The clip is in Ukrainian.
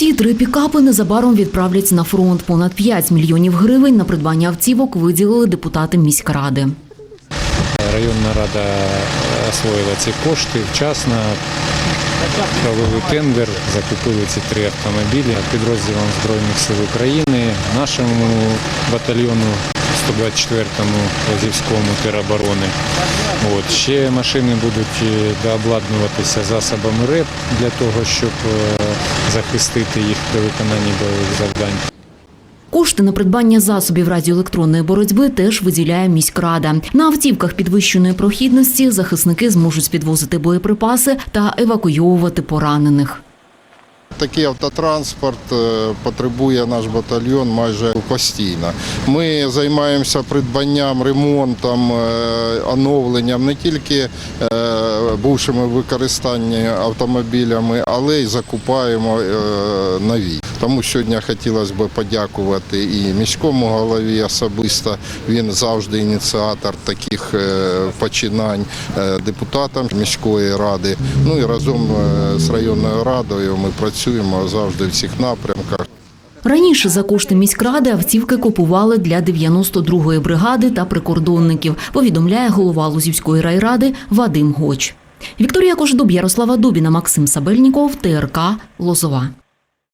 Ці три пікапи незабаром відправляться на фронт. Понад 5 мільйонів гривень на придбання автівок виділили депутати міськради. Районна рада освоїла ці кошти вчасно, провели тендер, закупили ці три автомобілі підрозділам Збройних сил України, нашому батальйону 124-му Лазівському тероборони. От. Ще машини будуть е, дообладнуватися засобами РЕП для того, щоб е, захистити їх при виконанні бойових завдань. Кошти на придбання засобів радіоелектронної боротьби теж виділяє міськрада. На автівках підвищеної прохідності захисники зможуть підвозити боєприпаси та евакуйовувати поранених. Такий автотранспорт е, потребує наш батальйон майже постійно. Ми займаємося придбанням, ремонтом, е, оновленням не тільки е, бувшими використаннями автомобілями, але й закупаємо нові. Тому сьогодні хотілося б подякувати і міському голові особисто. Він завжди ініціатор таких е, починань е, депутатам міської ради. Ну і разом е, з районною радою ми працюємо завжди в цих напрямках. Раніше за кошти міськради автівки купували для 92-ї бригади та прикордонників, повідомляє голова Лузівської райради Вадим Гоч. Вікторія Кождуб, Ярослава Дубіна, Максим Сабельніков, ТРК Лозова.